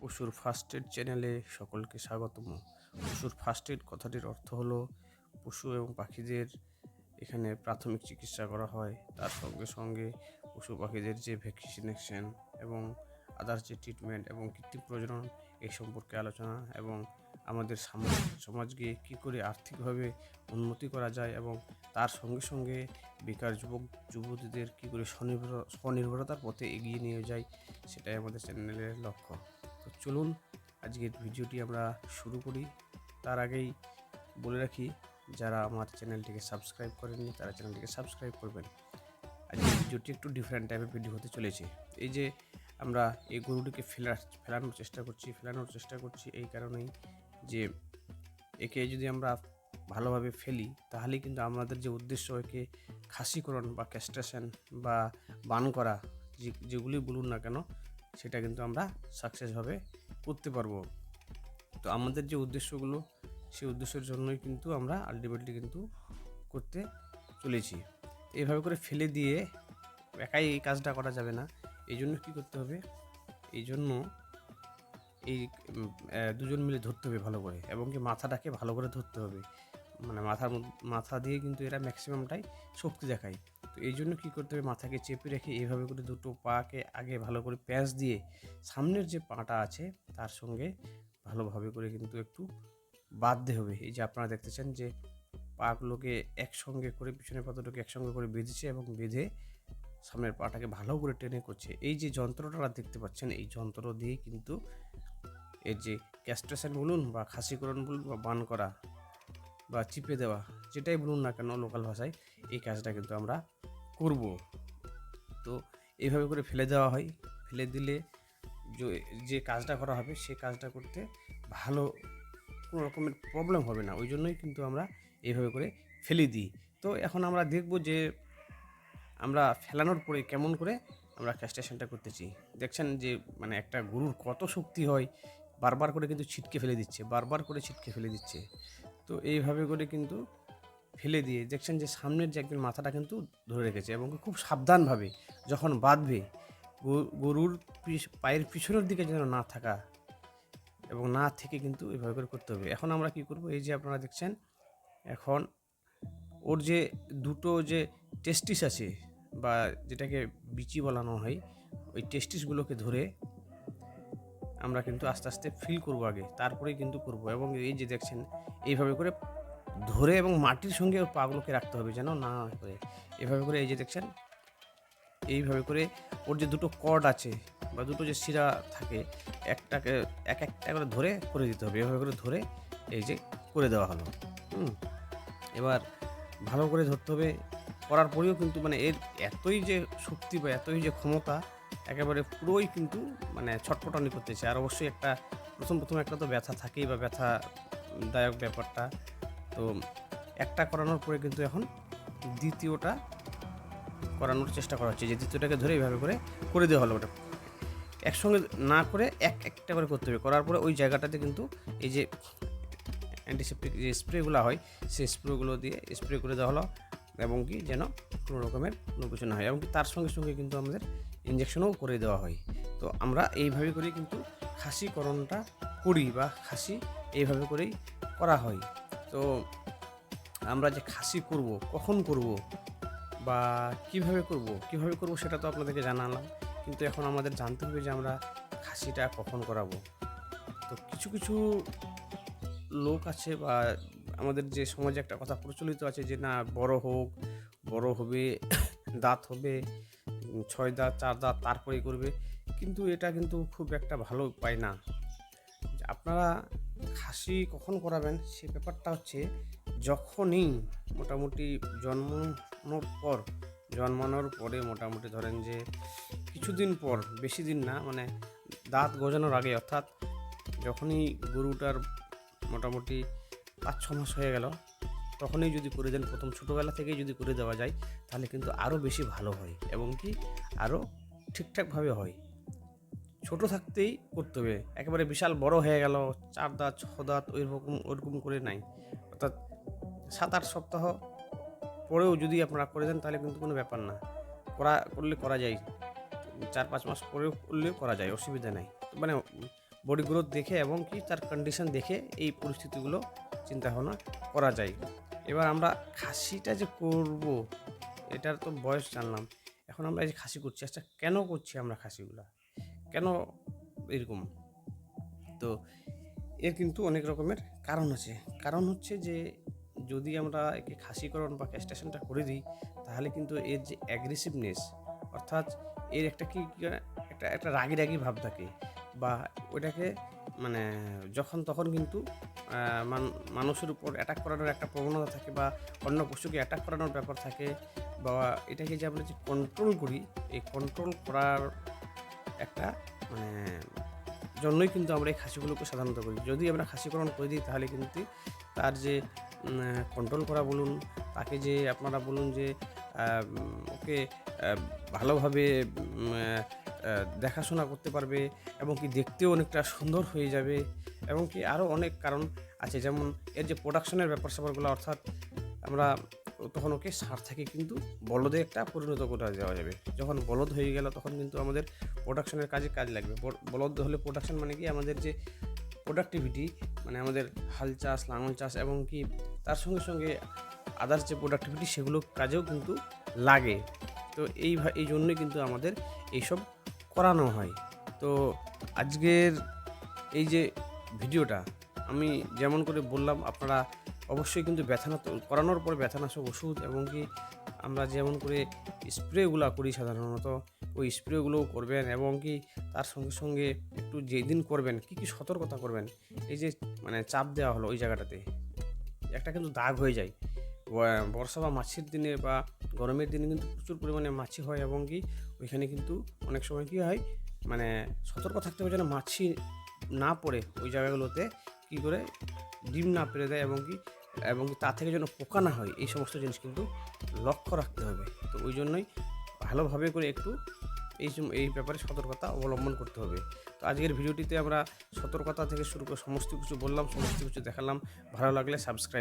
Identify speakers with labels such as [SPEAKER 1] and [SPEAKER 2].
[SPEAKER 1] পশুর first aid চ্যানেলে সকলকে স্বাগতম। পশুর ফার্স্ট এড কথাটির অর্থ হলো, পশু এবং পাখিদের এখানে প্রাথমিক চিকিৎসা করা হয়। তার সঙ্গে সঙ্গে পশু পাখিদের যে ভ্যাকসিনেশন এবং আদার্স যে ট্রিটমেন্ট এবং কৃত্রিম প্রজনন, এই সম্পর্কে আলোচনা এবং আমাদের সমাজ সমাজকে কী করে আর্থিকভাবে উন্নতি করা যায় এবং তার সঙ্গে সঙ্গে বেকার যুবক, যুবতীদের কী করে স্বনির্ভর, স্বনির্ভরতার পথে এগিয়ে নিয়ে যায়, সেটাই আমাদের চ্যানেলের লক্ষ্য। তো চলুন আজকের ভিডিওটি আমরা শুরু করি। তার আগেই বলে রাখি, যারা আমার চ্যানেলটিকে সাবস্ক্রাইব করেননি, তারা চ্যানেলটিকে সাবস্ক্রাইব করবেন। আজকের ভিডিওটি একটু ডিফারেন্ট টাইপের ভিডিও হতে চলেছে। এই যে আমরা এই গরুটিকে ফেলা, ফেলানোর চেষ্টা করছি, ফেলানোর চেষ্টা করছি এই কারণেই যে একে যদি আমরা ভালোভাবে ফেলি, তাহলে কিন্তু আমাদের যে উদ্দেশ্য একে খাসিকরণ বা ক্যাস্ট্রেশন বা বান করা যেগুলি বলুন না কেন সেটা কিন্তু আমরা সাকসেসভাবে করতে পারব। তো আমাদের যে উদ্দেশ্যগুলো, সেই উদ্দেশ্যের জন্যই কিন্তু আমরা আলটিমেটলি কিন্তু করতে চলেছি। এইভাবে করে ফেলে দিয়ে একাই এই কাজটা করা যাবে না। এই জন্য কী করতে হবে? এই জন্য এই দুজন মিলে ধরতে হবে ভালো করে এবং কি মাথাটাকে ভালো করে ধরতে হবে। মানে মাথার মাথা দিয়ে কিন্তু এরা ম্যাক্সিমামটাই শক্তি দেখায়। তো এই জন্য কী করতে হবে? মাথাকে চেপে রেখে এইভাবে করে দুটো পাকে আগে ভালো করে প্যাঁচ দিয়ে সামনের যে পাটা আছে তার সঙ্গে ভালোভাবে করে কিন্তু একটু বাঁধতে হবে। এই যে আপনারা দেখতেছেন যে পাগুলোকে একসঙ্গে করে, পিছনের পাতাটাকে একসঙ্গে করে বেঁধেছে এবং বেঁধে সামনের পাটাকে ভালো করে টেনে করছে। এই যে যন্ত্রটা দেখতে পাচ্ছেন, এই যন্ত্র দিয়ে কিন্তু এর যে ক্যাস্ট্রেশন বলুন বা খাসিকরণ বলুন বা বান করা বা চিপে দেওয়া যেটাই বলুন না কেন লোকাল ভাষায় এই কাজটা কিন্তু আমরা করব। তো এইভাবে করে ফেলে দেওয়া হয়। ফেলে দিলে যে- কাজটা করা হবে সে কাজটা করতে ভালো কোনো রকমের প্রবলেম হবে না। ওই জন্যই কিন্তু আমরা এইভাবে করে ফেলে দিই। তো এখন আমরা দেখব যে আমরা ফেলানোর পরে কেমন করে আমরা ক্যাস্টেশনটা করতেছি দেখছেন যে মানে একটা গরুর কত শক্তি হয়, বারবার করে কিন্তু ছিটকে ফেলে দিচ্ছে, বারবার করে ছিটকে ফেলে দিচ্ছে। তো এইভাবে করে কিন্তু ফেলে দিয়ে দেখছেন যে সামনের যে একজন মাথাটা কিন্তু ধরে রেখেছে এবং খুব সাবধানভাবে যখন বাঁধবে গরু- গরুর পায়ের পিছনের দিকে যেন না থাকা এবং না থেকে কিন্তু এইভাবে করে করতে হবে। এখন আমরা কি করব? এই যে আপনারা দেখছেন, এখন ওর যে দুটো যে টেস্টিস আছে বা যেটাকে বিচি বলানো হয়, ওই টেস্টিসগুলোকে ধরে আমরা কিন্তু আস্তে আস্তে ফিল করব আগে, তারপরেই কিন্তু করব এবং এই যে দেখছেন, এইভাবে করে ধরে এবং মাটির সঙ্গে ওর পাগুলোকে রাখতে হবে যেন না করে এভাবে করে এই যে দেখছেন, এইভাবে করে ওর যে দুটো কর্ড আছে বা দুটো যে শিরা থাকে, একটাকে, এক একটা করে ধরে করে দিতে হবে। এভাবে করে ধরে এই যে করে দেওয়া হলো। হুম, এবার ভালো করে ধরতে হবে। করার পরেও কিন্তু মানে এর এতই যে শক্তি বা এতই যে ক্ষমতা, একেবারে পুরোই কিন্তু মানে ছটপটানি করতেছে। আর অবশ্যই একটা, প্রথম প্রথম একটা তো ব্যথা থাকেই বা ব্যথাদায়ক ব্যাপারটা। তো একটা করানোর পরে কিন্তু এখন দ্বিতীয়টা করানোর চেষ্টা করা হচ্ছে। যে দ্বিতীয়টাকে ধরে এইভাবে করে করে দেওয়া হলো ওটা। একসঙ্গে না করে এক একটা করে করতে হবে। করার পরে ওই জায়গাটাতে কিন্তু এই যে অ্যান্টিসেপ্টিক যে স্প্রেগুলো হয়, সেই স্প্রেগুলো দিয়ে স্প্রে করে দেওয়া হলো এবং কি যেন কোনো রকমের কোনো কিছু না হয় এবং তার সঙ্গে সঙ্গে কিন্তু আমাদের ইঞ্জেকশনও করে দেওয়া হয়। তো আমরা এইভাবে করেই কিন্তু খাসিকরণটা করি বা খাসি এইভাবে করেই করা হয়। তো আমরা যে খাসি করব, কখন করব বা কীভাবে করব কীভাবে করব সেটা তো আপনাদেরকে জানালাম। কিন্তু এখন আমাদের জানতে হবে যে আমরা খাসিটা কখন করাবো। তো কিছু কিছু লোক আছে বা আমাদের যে সমাজে একটা কথা প্রচলিত আছে যে, না, বড় হোক, বড় হবে, দাঁত হবে, ছয় দাঁত, চার দাঁত তারপরেই করবে। কিন্তু এটা কিন্তু খুব একটা ভালো উপায় না। আপনারা খাসি কখন করাবেন, সে ব্যাপারটা হচ্ছে যখনই মোটামুটি জন্মানোর পর, জন্মানোর পরে মোটামুটি ধরেন যে কিছুদিন পর, বেশি দিন না মানে দাঁত গজানোর আগে, অর্থাৎ যখনই গরুটার মোটামুটি পাঁচ, ছ মাস হয়ে গেল, তখনই যদি করে দেন, প্রথম ছোটোবেলা থেকেই যদি করে দেওয়া যায়, তাহলে কিন্তু আরও বেশি ভালো হয় এবং কি আরও ঠিকঠাকভাবে হয়। ছোট থাকতেই করতে হবে। একেবারে বিশাল বড় হয়ে গেল, চার দাঁত, ছ দাঁত ওই রকম ওরকম করে নাই। অর্থাৎ সাত আট সপ্তাহ পরেও যদি আপনারা করে দেন, তাহলে কিন্তু কোনো ব্যাপার না। করা, করলে করা যায়। চার পাঁচ মাস পরেও করলেও করা যায়, অসুবিধা নাই। মানে বডি গ্রোথ দেখে এবং কি তার কন্ডিশন দেখে এই পরিস্থিতিগুলো চিন্তা ভাবনা করা যায়। এবার আমরা খাসিটা যে করব, এটার তো বয়স জানলাম। এখন আমরা এই যে খাসি করছি আচ্ছা কেন করছি আমরা খাসিগুলা? কেন এরকম? তো এর কিন্তু অনেক রকমের কারণ আছে। কারণ হচ্ছে যে, যদি আমরা একে খাসিকরণ বা ক্যাস্টেশনটা করে দিই, তাহলে কিন্তু এর যে অ্যাগ্রেসিভনেস অর্থাৎ এর একটা কি একটা একটা রাগি রাগি ভাব থাকে বা ওইটাকে মানে যখন তখন কিন্তু মান- মানুষের উপর অ্যাটাক করানোর একটা প্রবণতা থাকে বা অন্য পশুকে অ্যাটাক করানোর ব্যাপার থাকে বা এটাকে যে আমরা যে কন্ট্রোল করি, এই কন্ট্রোল করার একটা। মানে জন্যই কিন্তু আমরা এই খাসিগুলোকে সাধারণত করি যদি আমরা খাসিকরণ করে দিই, তাহলে কিন্তু তার যে কন্ট্রোল করা বলুন, তাকে যে আপনারা বলুন যে ওকে ভালোভাবে দেখাশোনা করতে পারবে এবং কি দেখতেও অনেকটা সুন্দর হয়ে যাবে এবং কি আরও অনেক কারণ আছে। যেমন এর যে প্রোডাকশনের ব্যাপার স্যাপারগুলো অর্থাৎ আমরা তখন ওকে সার থেকে কিন্তু বলদে একটা পরিণত করে দেওয়া যাবে। যখন বলদ হয়ে গেল, তখন কিন্তু আমাদের প্রোডাকশনের কাজে কাজ লাগবে। বল- বলদ হলে প্রোডাকশন মানে কি? আমাদের যে প্রোডাক্টিভিটি মানে আমাদের হাল চাষ, লাঙল চাষ এবং কি তার সঙ্গে সঙ্গে আদার্স যে প্রোডাক্টিভিটি সেগুলো কাজেও কিন্তু লাগে। তো এই এই জন্যই কিন্তু আমাদের এইসব করানো হয়। তো আজকের এই যে ভিডিওটা, আমি যেমন করে বললাম, আপনারা অবশ্যই কিন্তু ব্যথানাত করানোর পর ব্যথানাশক ওষুধ এবং কি আমরা যেমন করে স্প্রেগুলো করি সাধারণত, ওই স্প্রেগুলোও করবেন এবং কি তার সঙ্গে সঙ্গে একটু যেদিন করবেন, কি কি সতর্কতা করবেন, এই যে মানে চাপ দেওয়া হলো ওই জায়গাটাতে, একটা কিন্তু দাগ হয়ে যায়। বর্ষা বা মাছির দিনে বা গরমের দিনে কিন্তু প্রচুর পরিমাণে মাছি হয় এবং কি ওইখানে কিন্তু অনেক সময় কী হয় মানে সতর্ক থাকতে হবে যেন মাছি না পড়ে ওই জায়গাগুলোতে, কী করে ডিম না পেরে দেয় এবং কি এবং তা থেকে যেন পোকা না হয়, এই সমস্ত জিনিস কিন্তু লক্ষ্য রাখতে হবে। তো ওই জন্যই ভালোভাবে করে একটু এই এই ব্যাপারে সতর্কতা অবলম্বন করতে হবে। তো আজকের ভিডিওটিতে আমরা সতর্কতা থেকে শুরু করে সমস্ত কিছু বললাম, সমস্ত কিছু দেখালাম। ভালো লাগলে সাবস্ক্রাইব